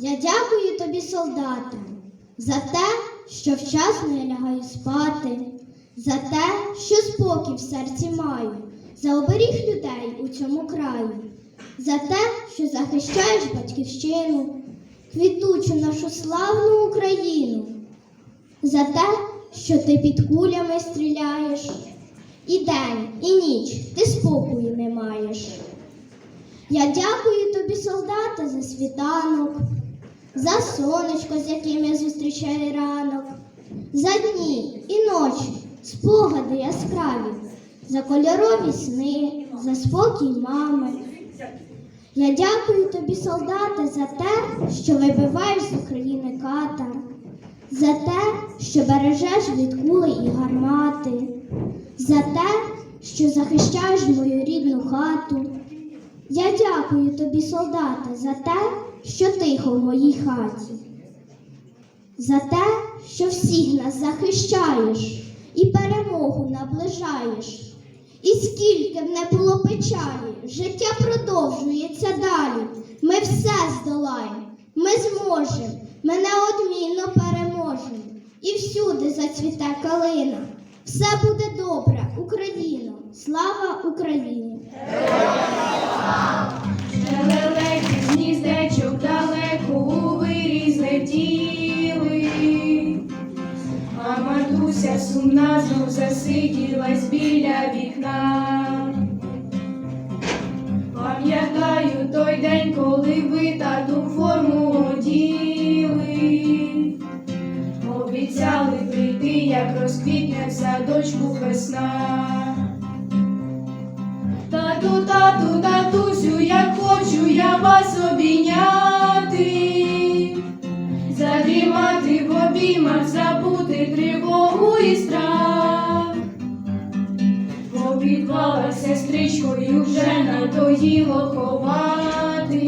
Я дякую тобі, солдате, за те, що вчасно я лягаю спати, за те, що спокій в серці маю, за оберіг людей у цьому краю, за те, що захищаєш батьківщину, квітучу нашу славну Україну, за те, що ти під кулями стріляєш, і день, і ніч ти спокою не маєш. Я дякую тобі, солдате, за світанок, за сонечко, з яким я зустрічаю ранок, за дні і ночі, спогади яскраві, за кольорові сни, за спокій мами. Я дякую тобі, солдате, за те, що вибиваєш з України катар, за те, що бережеш від кули і гармати, за те, що захищаєш мою рідну хату. Я дякую тобі, солдате, за те, що тихо в моїй хаті, за те, що всіх нас захищаєш і перемогу наближаєш. І скільки б не було печалі, життя продовжується далі. Ми все здолаємо, ми зможемо, ми неодмінно переможемо. І всюди зацвіте калина. Все буде добре, Україно! Слава Україні! Лелеки з гніздечок далеко у вирій злетіли, а матуся сумна знов засиділась біля вікна. Пам'ятаю той день, коли ви тату задрімати в обіймах, забути тривогу і страх. По підвалах сестричкою вже надоїло ховатись,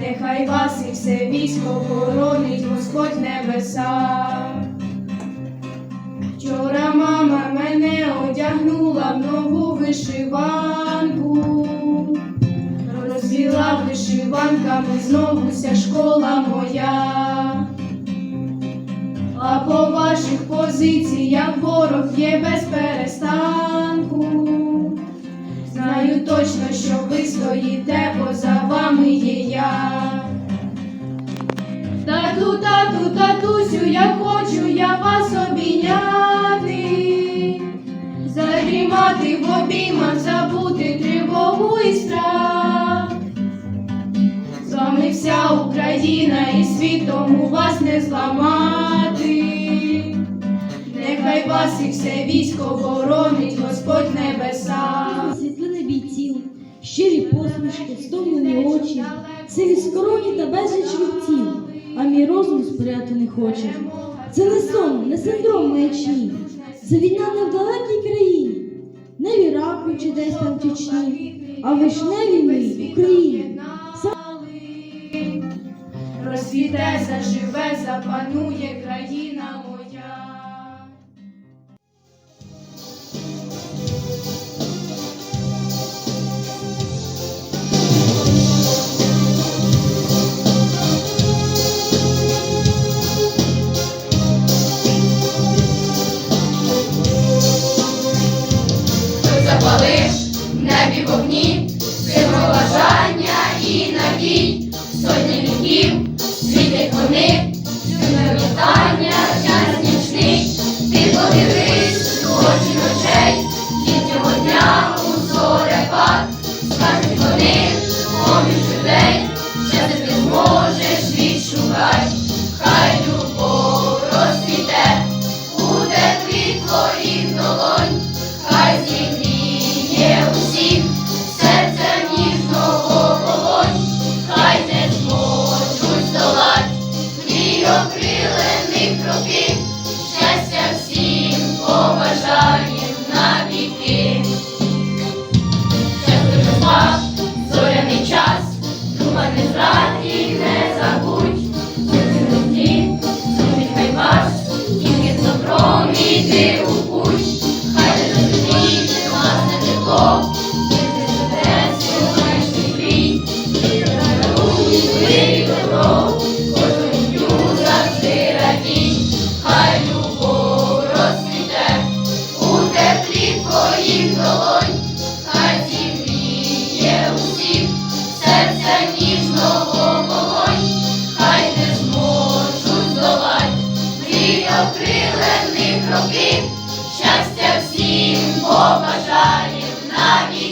нехай вас і все військо боронить Господь небеса. Вчора мама мене одягнула в нову вишиванку, розвіла вишиванками знову вся школа моя. А по ваших позиціях ворог є без перестанку. Знаю точно, що ви стоїте, поза вами є я. Тату, тату, татусю, я хочу я вас обійняти, задрімати в обіймах, забути тривогу і страх. Вся Україна не зламати. Нехай вас і все військо боронить Господь небеса. світлини бійців, щирі посмішки, стомлені очі, сиві скороні та безліч рубців, а мій розум сприяти не хоче. Це не сон, не синдром маячні, це війна не в далекій країні, не в Іраку чи десь там в Чечні, а вишневій моїй Україні. Розцвіте, заживе, запанує країна моя. Хто запалив в небі вогні, сила бажання і надій, закривлених років, щастя всім побажаєм навіть.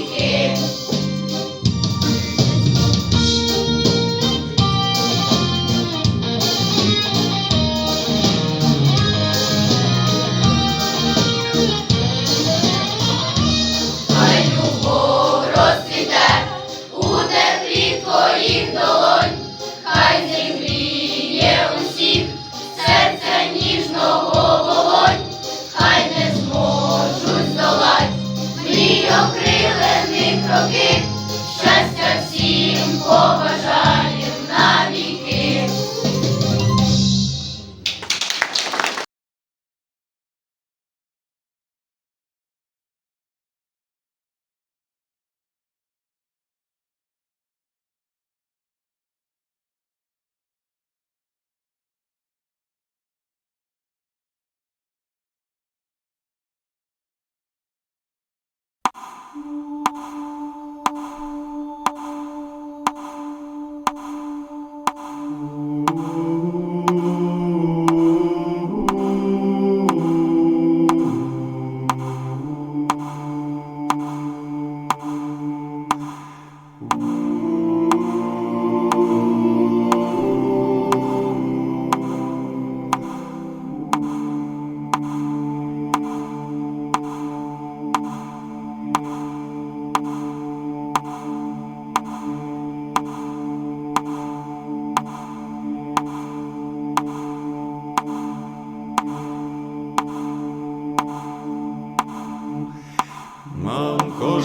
Ooh.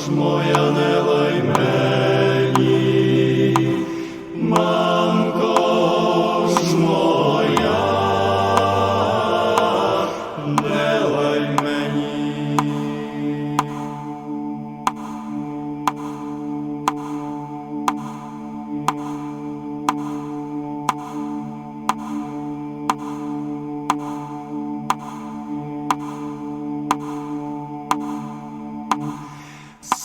Ж моя не